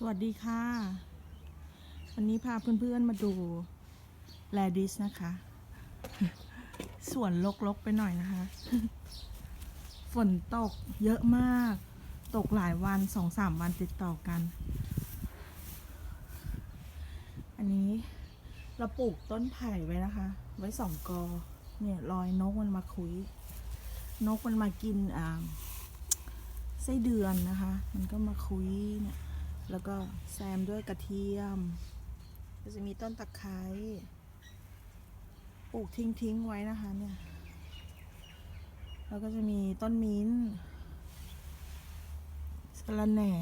สวัสดีค่ะ วันนี้พาเพื่อนๆมาดูแลดิสนะคะ ส่วนลกๆไปหน่อยนะคะ ฝนตกเยอะมาก ตกหลายวันสองสามวันติดต่อกัน อันนี้เราปลูกต้นไผ่ไว้นะคะ ไว้สองกอ เนี่ยรอยนกมันมาคุย นกมันมากินอ่าไส้เดือนนะคะ มันก็มาคุยเนี่ย แล้วก็แซมด้วยกระเทียม ก็จะมีต้นตะไคร้ปลูกทิ้งทิ้งๆไว้นะคะเนี่ย แล้วก็จะมีต้นมิ้นท์สะระแหน่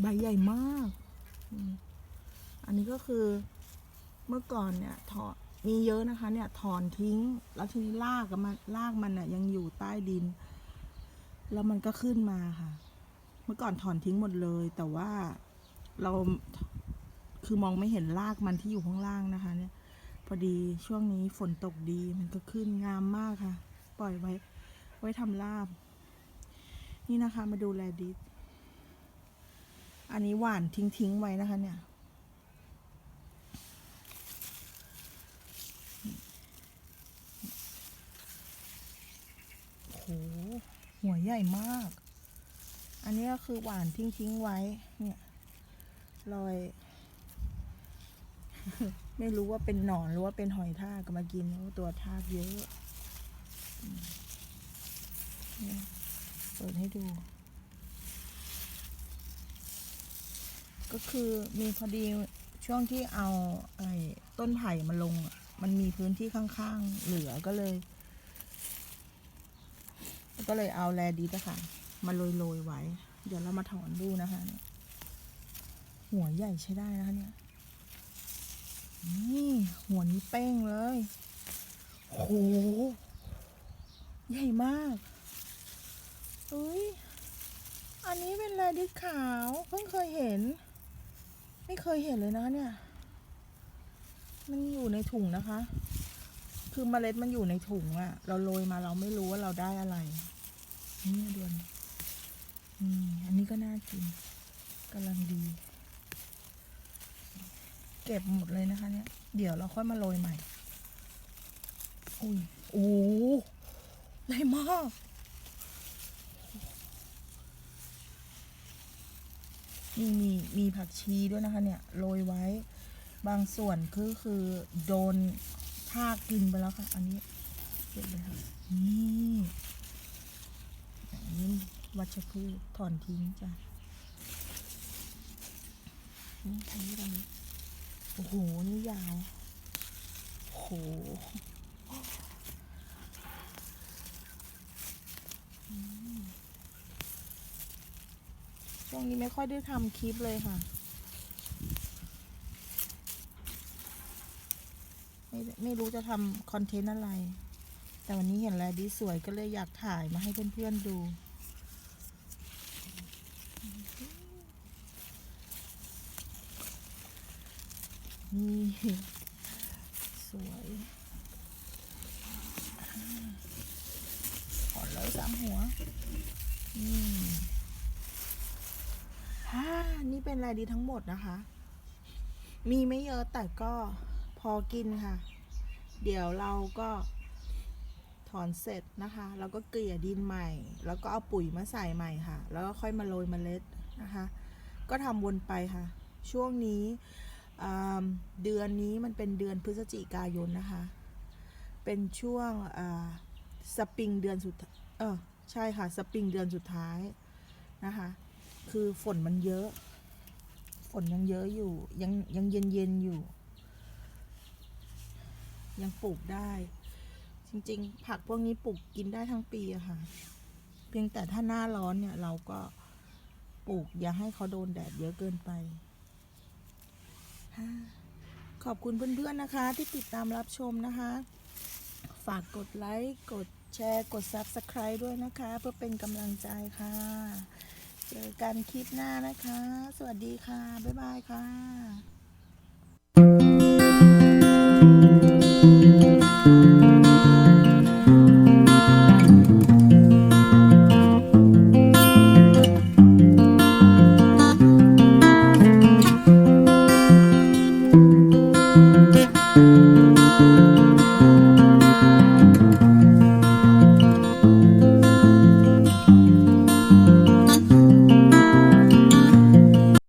ใบใหญ่มาก อันนี้ก็คือเมื่อก่อนเนี่ยถอนมีเยอะนะคะเนี่ยถอนทิ้ง แล้วทีนี้รากมันรากมันน่ะยังอยู่ใต้ดิน แล้วมันก็ขึ้นมาค่ะ มื่อก่อนถอนทิ้งหมดเลย แต่ว่าเราคือมองไม่เห็นรากมันที่อยู่ข้างล่างนะคะ เนี่ย พอดีช่วงนี้ฝนตกดีมันก็ขึ้นงามมากค่ะ ปล่อยไว้ ไว้ทำลาบ นี่นะคะ มาดูแลดิสอันนี้หวานทิ้งทิ้งไว้นะคะ เนี่ย โห หัวใหญ่มาก อันนี้ก็คือหวานทิ้งทิ้งๆไว้เนี่ยลอย ไม่รู้ว่าเป็นหนอนหรือว่าเป็นหอยทากก็มากินตัวทากเยอะเปิดให้ดู ก็คือมีพอดีช่วงที่เอาไอ้ต้นไผ่มาลง มันมีพื้นที่ข้างๆ เหลือก็เลย ก็เลยเอาแลดีอะค่ะ มาโรยๆไว้ เดี๋ยวเรามาถอนดูนะคะเนี่ยหัวใหญ่ใช้ได้นะคะเนี่ยนี่หัวนี้เป้งเลยโหใหญ่มากเอ้ยอันนี้เป็นลายดิสขาว เพิ่งเคยเห็น ไม่เคยเห็นเลยนะคะเนี่ย มันอยู่ในถุงนะคะ คือเมล็ดมันอยู่ในถุงอะเราโรยมาเราไม่รู้ว่าเราได้อะไร นี่เดือน ก็น่ากินกำลังดี เก็บหมดเลยนะคะเนี่ย เดี๋ยวเราค่อยมาโรยใหม่ อุ้ยโอ้ใหญ่มากนี่มีมีผักชีด้วยนะคะเนี่ยโรยไว้ บางส่วนคือคือโดนทากินไปแล้วค่ะ อันนี้เก็บเลยค่ะนี่นนี้ วัชพืชถอนทิ้งจ้ะนี่ทางนี้ตรงนี้โอ้โห นี่ยาว โอ้โหช่วงนี้ไม่ค่อยได้ทำคลิปเลยค่ะ ไม่ไม่รู้จะทำคอนเทนต์อะไร แต่วันนี้เห็นแลดีสวยก็เลยอยากถ่ายมาให้เพื่อนๆดู นี่ สวยขอเลยสามหัว นี่ฮ่านี่เป็นลายดีทั้งหมดนะคะ มีไม่เยอะแต่ก็พอกินค่ะ เดี๋ยวเราก็ถอนเสร็จนะคะ แล้วก็เกลี่ยดินใหม่ แล้วก็เอาปุ๋ยมาใส่ใหม่ค่ะ แล้วก็ค่อยมาโรยเมล็ดนะคะ ก็ทำวนไปค่ะ ช่วงนี้ เดือนนี้มันเป็นเดือนพฤศจิกายนนะคะ เป็นช่วงสปริงเดือนสุด เออใช่ค่ะ สปริงเดือนสุดท้ายนะคะ คือฝนมันเยอะ ฝนยังเยอะอยู่ ยังยังเย็นเย็นอยู่ ยังปลูกได้ จริง ๆ ผักพวกนี้ปลูกกินได้ทั้งปีอะค่ะ เพียงแต่ถ้าหน้าร้อนเนี่ยเราก็ปลูกอย่าให้เขาโดนแดดเยอะเกินไป ขอบคุณเพื่อนๆนะคะ ที่ติดตามรับชมนะคะ ฝากกดไลค์กดแชร์กด Subscribe ด้วยนะคะ เพื่อเป็นกำลังใจค่ะ เจอกันคลิปหน้านะคะ สวัสดีค่ะ บ๊ายบายค่ะ